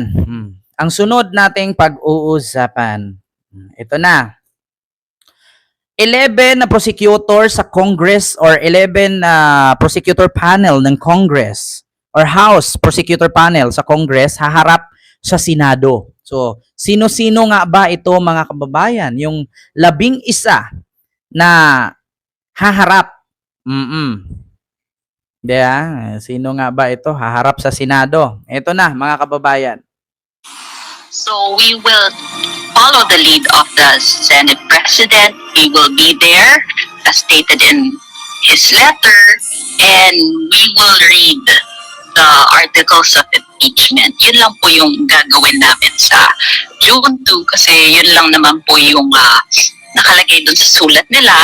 Hmm. Ang sunod nating pag-uusapan, ito na. 11 na prosecutor sa Congress or 11 na prosecutor panel ng Congress or House prosecutor panel sa Congress haharap sa Senado. So, sino-sino nga ba ito mga kababayan? Yung labing isa na haharap. Mm-mm. Yeah, sino nga ba ito haharap sa Senado? Ito na mga kababayan. So we will follow the lead of the Senate President. He will be there, as stated in his letter, and we will read the articles of impeachment. Yun lang po yung gagawin namin sa June 2 kasi yun lang naman po yung ah, nakalagay dun sa sulat nila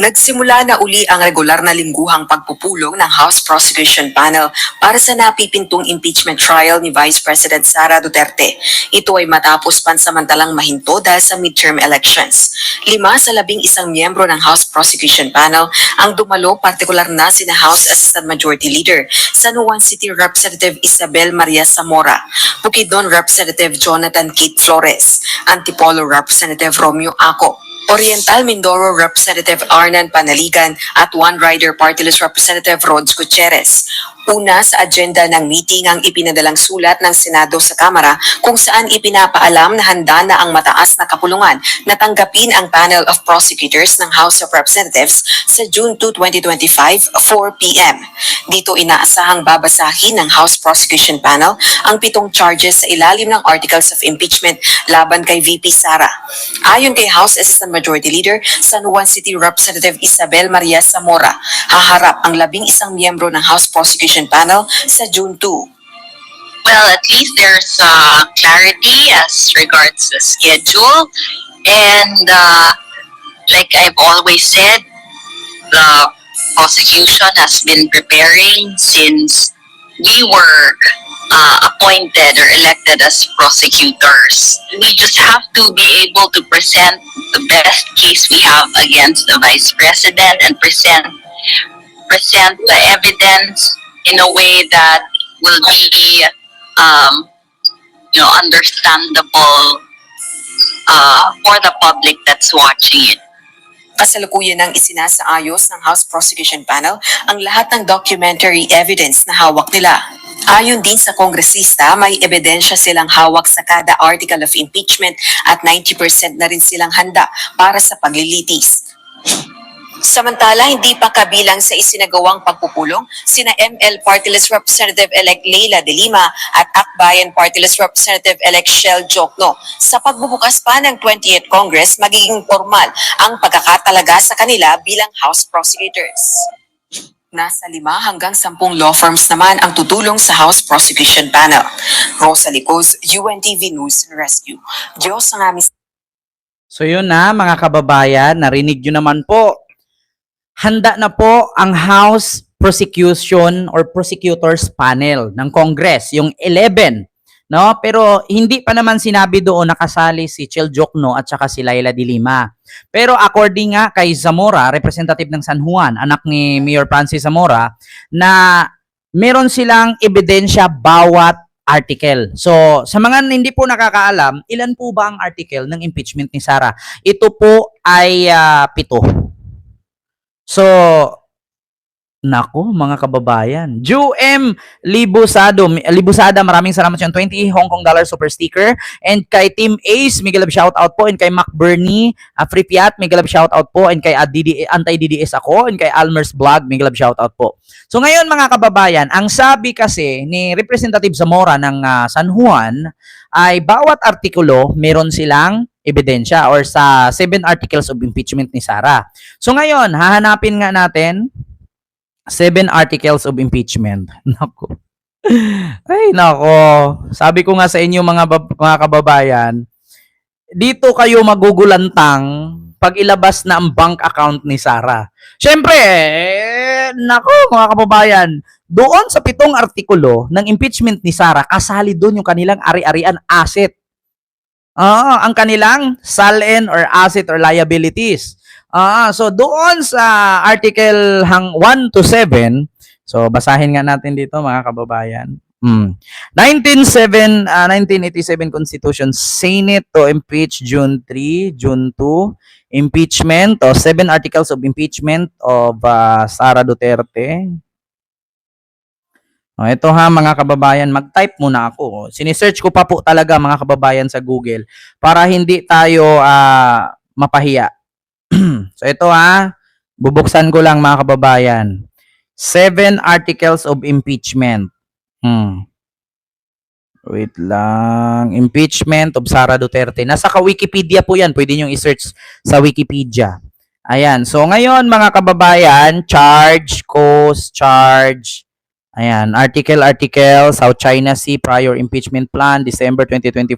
Nagsimula na uli ang regular na lingguhang pagpupulong ng House Prosecution Panel para sa napipintong impeachment trial ni Vice President Sara Duterte. Ito ay matapos pansamantalang mahinto dahil sa midterm elections. Lima sa labing isang miyembro ng House Prosecution Panel ang dumalo partikular na sina House Assistant Majority Leader, San Juan City Representative Isabel Maria Zamora, Bukidnon Representative Jonathan Kate Flores, Antipolo Representative Romeo Aco, Oriental Mindoro Representative Arnan Panaligan at One Rider Party List Representative Rods Gutierrez. Una sa agenda ng meeting ang ipinadalang sulat ng Senado sa Kamara kung saan ipinapaalam na handa na ang mataas na kapulungan na tanggapin ang panel of prosecutors ng House of Representatives sa June 2, 2025, 4 p.m. Dito inaasahang babasahin ng House Prosecution Panel ang pitong charges sa ilalim ng Articles of Impeachment laban kay VP Sara. Ayon kay House Assistant Majority Leader San Juan City Representative Isabel Maria Zamora, haharap ang labing isang miyembro ng House Prosecution Panel sa June 2. well, at least there's uh, clarity as regards the schedule. And uh, like I've always said, the prosecution has been preparing since we were uh, appointed or elected as prosecutors. We just have to be able to present the best case we have against the vice president and present present the evidence in a way that will be um, you know understandable uh, for the public that's watching it. Kasalukuyan ng isinasaayos ng House Prosecution Panel ang lahat ng documentary evidence na hawak nila. Ayon din sa kongresista, may ebidensya silang hawak sa kada article of impeachment at 90% na rin silang handa para sa paglilitis. Samantala, hindi pa kabilang sa isinagawang pagpupulong sina ML Party Representative-elect Leila De Lima at Akbayan Party Representative-elect Shell Jokno. Sa pagbubukas pa ng 28th Congress, magiging formal ang pagkakatalaga sa kanila bilang House Prosecutors. Nasa lima hanggang sampung law firms naman ang tutulong sa House Prosecution Panel. Rosa Licos, UNTV News Rescue. Diyos ang aming So yun na mga kababayan, narinig nyo naman po. Handa na po ang House Prosecution or Prosecutors Panel ng Congress, yung 11. No? Pero hindi pa naman sinabi doon nakasali si Chel Jokno at saka si Laila de Lima. Pero according nga kay Zamora, representative ng San Juan, anak ni Mayor Francis Zamora, na meron silang ebidensya bawat article. So, sa mga hindi po nakakaalam, ilan po ba ang article ng impeachment ni Sara? Ito po ay ah, pito. So, Nako, mga kababayan. Ju M. Libusado. Libusada, maraming salamat sa 20 Hong Kong dollar super sticker. And kay Team Ace, Miguel love shout out po. And kay Mac Bernie, uh, Free Piat, Miguel love shout out po. And kay uh, DD, Anti-DDS ako. And kay Almer's Vlog, Miguel love shout out po. So ngayon mga kababayan, ang sabi kasi ni Representative Zamora ng ah, San Juan ay bawat artikulo meron silang ebidensya or sa seven articles of impeachment ni Sara. So ngayon, hahanapin nga natin seven articles of impeachment. Nako. Ay, nako. Sabi ko nga sa inyo mga, mga kababayan, dito kayo magugulantang pag ilabas na ang bank account ni Sara. Siyempre, eh, nako mga kababayan, doon sa pitong artikulo ng impeachment ni Sara, kasali doon yung kanilang ari-arian asset. Ah, ang kanilang SALN or asset or liabilities. Ah, so doon sa article hang 1 to 7, so basahin nga natin dito mga kababayan. Hmm. 197 ah, 1987 Constitution Senate to impeach June 3, June 2, impeachment o seven articles of impeachment of ah, Sara Duterte. O, ito ha mga kababayan, mag-type muna ako. Sinisearch ko pa po talaga mga kababayan sa Google para hindi tayo ah, mapahiya. so ito ha, bubuksan ko lang mga kababayan. Seven articles of impeachment. Hmm. Wait lang. Impeachment of Sara Duterte. Nasa ka Wikipedia po yan. Pwede nyo i-search sa Wikipedia. Ayan. So ngayon mga kababayan, charge, cause, charge. Ayan. Article, article, South China Sea Prior Impeachment Plan, December 2024,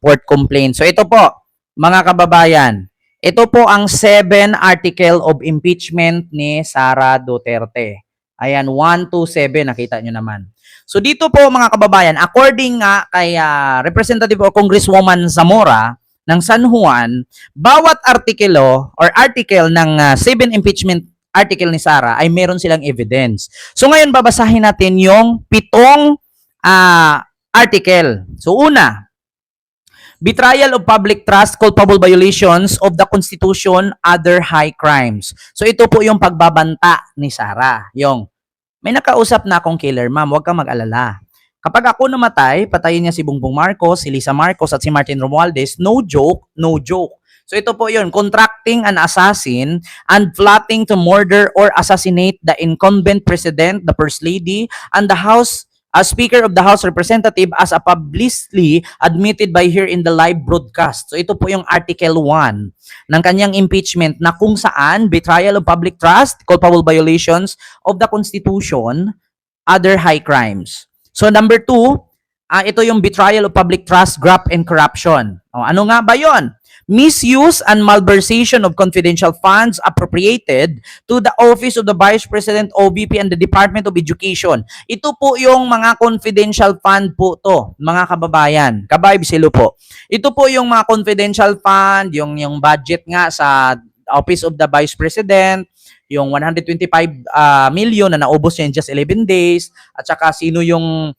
Port Complaint. So ito po, mga kababayan, ito po ang seven article of impeachment ni Sara Duterte. Ayan, 1 to 7, nakita nyo naman. So dito po mga kababayan, according nga kay ah, Representative o Congresswoman Zamora ng San Juan, bawat artikelo or article ng ah, seven impeachment article ni Sara ay meron silang evidence. So ngayon babasahin natin yung pitong ah, article. So una, Betrayal of public trust, culpable violations of the Constitution, other high crimes. So ito po yung pagbabanta ni Sara. Yung may nakausap na akong killer, ma'am, huwag kang mag-alala. Kapag ako namatay, patayin niya si Bongbong Marcos, si Lisa Marcos at si Martin Romualdez, no joke, no joke. So ito po yun, contracting an assassin and plotting to murder or assassinate the incumbent president, the first lady, and the House as Speaker of the House Representative as a publicly admitted by her in the live broadcast. So ito po yung Article 1 ng kanyang impeachment na kung saan betrayal of public trust, culpable violations of the Constitution, other high crimes. So number two, ah, ito yung betrayal of public trust, graft, and corruption. O, ano nga ba yon? Misuse and malversation of confidential funds appropriated to the Office of the Vice President OVP and the Department of Education. Ito po yung mga confidential fund po to, mga kababayan. Kabay Bisilo po. Ito po yung mga confidential fund, yung yung budget nga sa Office of the Vice President, yung 125 ah, million na naubos niya in just 11 days, at saka sino yung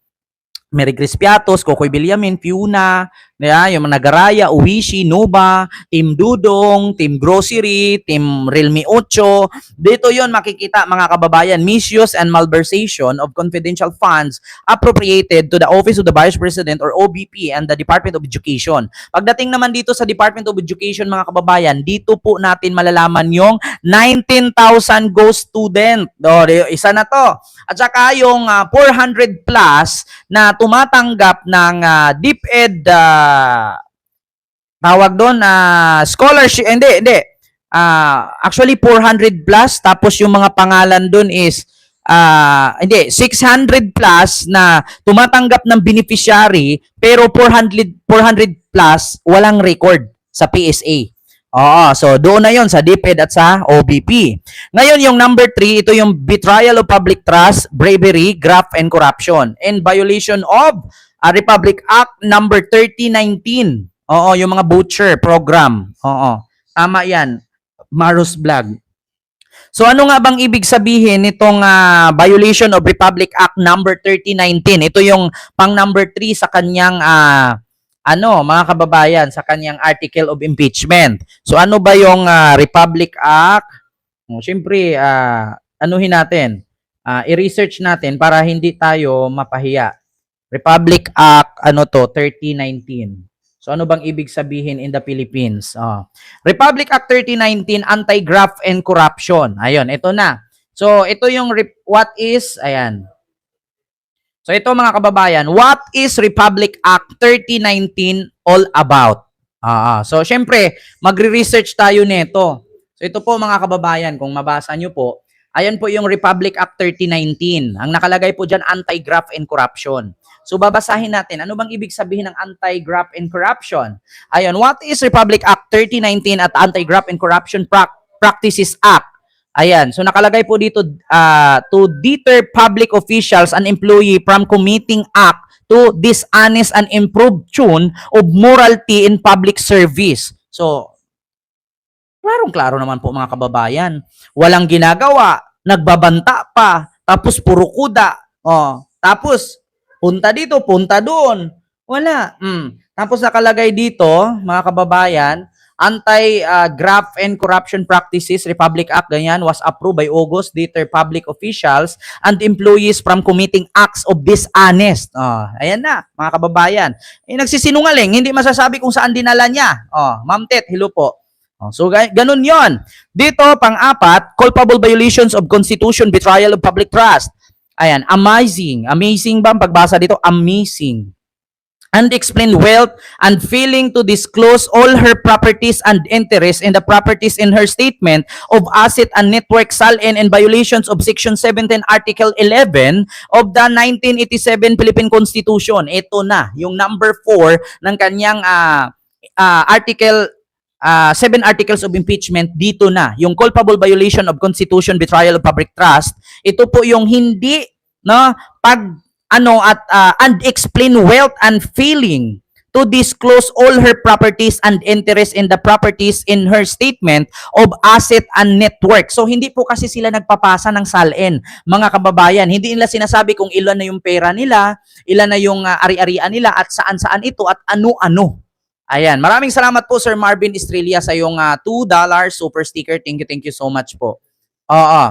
Mary Grace Piatos, Kokoy Villamin, Fiuna, yeah, yung Nagaraya, Uwishi, Nova, Team Dudong, Team Grocery, Team Realme 8. Dito yon makikita mga kababayan, misuse and malversation of confidential funds appropriated to the Office of the Vice President or OBP and the Department of Education. Pagdating naman dito sa Department of Education mga kababayan, dito po natin malalaman yung 19,000 ghost student. Di- isa na to. At saka yung ah, 400 plus na tumatanggap ng ah, DepEd ah, tawag doon na scholarship hindi hindi Ah, actually 400 plus tapos yung mga pangalan doon is ah, hindi 600 plus na tumatanggap ng beneficiary pero 400 400 plus walang record sa PSA. Oo, so doon na 'yon sa DepEd at sa OBP. Ngayon yung number 3, ito yung betrayal of public trust, bravery, graft and corruption and violation of a Republic Act number 3019. Oo, yung mga butcher program. Oo. Tama 'yan. Maros Vlog. So ano nga bang ibig sabihin nitong ah, violation of Republic Act number 3019? Ito yung pang number 3 sa kanyang ah, ano, mga kababayan, sa kanyang article of impeachment. So ano ba yung ah, Republic Act? Oh, Siyempre, ah, anuhin natin, ah, i-research natin para hindi tayo mapahiya. Republic Act, ano to, 3019. So ano bang ibig sabihin in the Philippines? Oh. Republic Act 3019, Anti-Graft and Corruption. Ayun, ito na. So ito yung what is, ayan. So ito mga kababayan, what is Republic Act 3019 all about? Ah, ah. so syempre, magre-research tayo nito. So ito po mga kababayan, kung mabasa nyo po, ayan po yung Republic Act 3019. Ang nakalagay po dyan, anti-graft and corruption. So babasahin natin, ano bang ibig sabihin ng anti-graft and corruption? Ayun, what is Republic Act 3019 at Anti-Graft and Corruption Prac- Practices Act? Ayan, so nakalagay po dito ah, to deter public officials and employee from committing act to dishonest and improved tune of morality in public service. So, klarong-klaro naman po mga kababayan. Walang ginagawa, nagbabanta pa, tapos puro kuda. Oh, tapos punta dito, punta doon. Wala. Mm. Tapos nakalagay dito, mga kababayan, Anti-Graft and Corruption Practices Republic Act, ganyan, was approved by August, deter public officials and employees from committing acts of dishonest. Oh, ayan na, mga kababayan. Eh, nagsisinungaling, hindi masasabi kung saan dinala niya. Oh, Ma'am Tet, hello po. Oh, so, ga- ganun yon. Dito, pang-apat, culpable violations of Constitution, betrayal of public trust. Ayan, amazing. Amazing ba ang pagbasa dito? Amazing. Unexplained wealth and failing to disclose all her properties and interests in the properties in her statement of asset and network SALN and violations of Section 17 Article 11 of the 1987 Philippine Constitution. Ito na, yung number 4 ng kanyang ah, ah, Article ah, seven articles of impeachment dito na yung culpable violation of constitution betrayal of public trust ito po yung hindi no pag ano at ah, unexplained wealth and failing to disclose all her properties and interest in the properties in her statement of asset and network. So hindi po kasi sila nagpapasa ng SALN, mga kababayan. Hindi nila sinasabi kung ilan na yung pera nila, ilan na yung ah, ari-arian nila at saan-saan ito at ano-ano. Ayan, maraming salamat po Sir Marvin Estrella sa yung ah, $2 super sticker. Thank you, thank you so much po. Oo.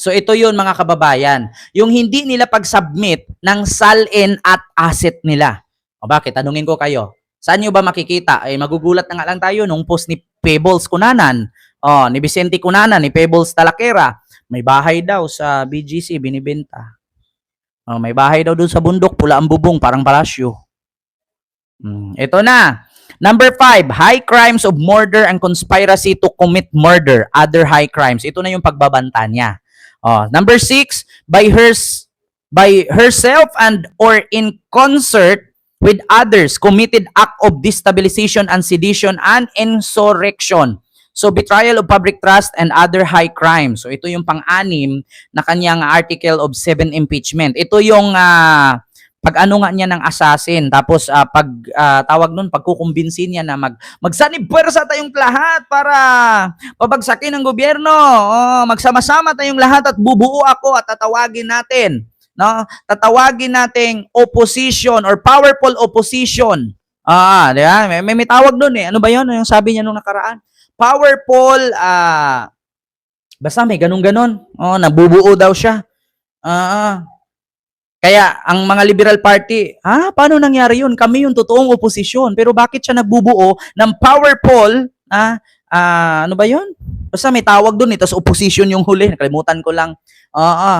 So ito yun mga kababayan, yung hindi nila pag-submit ng SALN at asset nila. O bakit? Tanungin ko kayo. Saan nyo ba makikita? Eh, magugulat na nga lang tayo nung post ni Pebbles Kunanan, oh, ni Vicente Kunanan, ni Pebbles Talakera. May bahay daw sa BGC, binibenta. Oh, may bahay daw doon sa bundok, pula ang bubong, parang palasyo. Hmm, ito na. Number five, high crimes of murder and conspiracy to commit murder, other high crimes. Ito na yung pagbabanta niya. Oh, number six, by hers, by herself and or in concert with others committed act of destabilization and sedition and insurrection. So betrayal of public trust and other high crimes. So ito yung pang-anim na kanyang article of seven impeachment. Ito yung ah, pag ano nga niya ng assassin tapos ah, pag ah, tawag nun pagkukumbinsin niya na mag magsanib puwersa tayong lahat para pabagsakin ang gobyerno. Oh, magsama-sama tayong lahat at bubuo ako at tatawagin natin, no? Tatawagin nating opposition or powerful opposition. Ah, di ba? May, may, may tawag doon eh. Ano ba 'yon? Yung sabi niya nung nakaraan. Powerful ah basta may ganun-ganon. Oh, nabubuo daw siya. Ah, ah. Kaya ang mga Liberal Party, ha, paano nangyari yun? Kami yung totoong oposisyon. Pero bakit siya nagbubuo ng powerful, ah, ah, ano ba yun? Basta may tawag doon, eh, tapos opposition yung huli. Nakalimutan ko lang. Oo.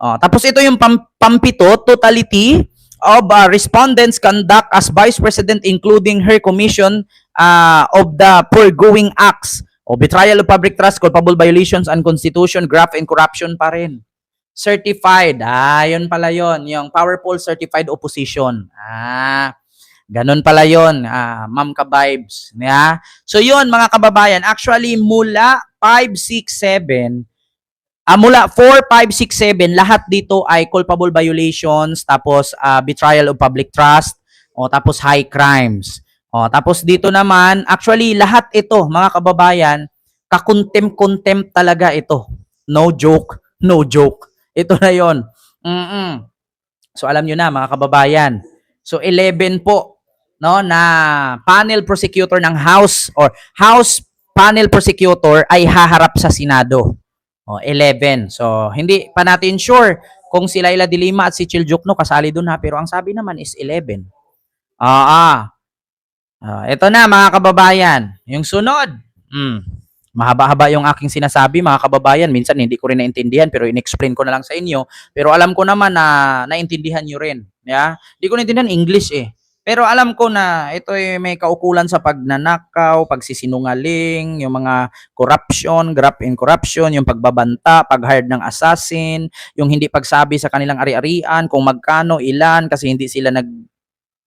Oh, tapos ito yung pam- pampito, totality of uh, respondents conduct as Vice President including her commission uh, of the foregoing acts o betrayal of public trust, culpable violations and constitution, graft and corruption pa rin certified. Ah, yun pala yun. Yung powerful certified opposition. Ah, ganun pala yun. Ah, ma'am ka-vibes. Yeah? So yun, mga kababayan, actually mula 5, 6, 7, ah, mula 4, 5, 6, 7, lahat dito ay culpable violations, tapos ah, betrayal of public trust, o tapos high crimes. O, tapos dito naman, actually lahat ito, mga kababayan, kakontempt-contempt talaga ito. No joke, no joke. Ito na yon. Mm So alam nyo na mga kababayan. So 11 po no na panel prosecutor ng House or House panel prosecutor ay haharap sa Senado. O 11. So hindi pa natin sure kung si Laila de Lima at si Chil Jokno kasali doon ha pero ang sabi naman is 11. Ah, ah. Ah, ito na mga kababayan, yung sunod. Mm. Mahaba-haba yung aking sinasabi mga kababayan. Minsan hindi ko rin naintindihan pero in-explain ko na lang sa inyo. Pero alam ko naman na naintindihan nyo rin. Yeah? Hindi ko naintindihan English eh. Pero alam ko na ito ay may kaukulan sa pagnanakaw, pagsisinungaling, yung mga corruption, graft in corruption, yung pagbabanta, pag-hired ng assassin, yung hindi pagsabi sa kanilang ari-arian, kung magkano, ilan, kasi hindi sila nag...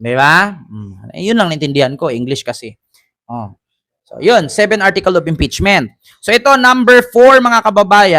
Di ba? Mm. Eh, yun lang naintindihan ko, English kasi. Oh. So, yun, seven article of impeachment. So, ito, number four, mga kababayan,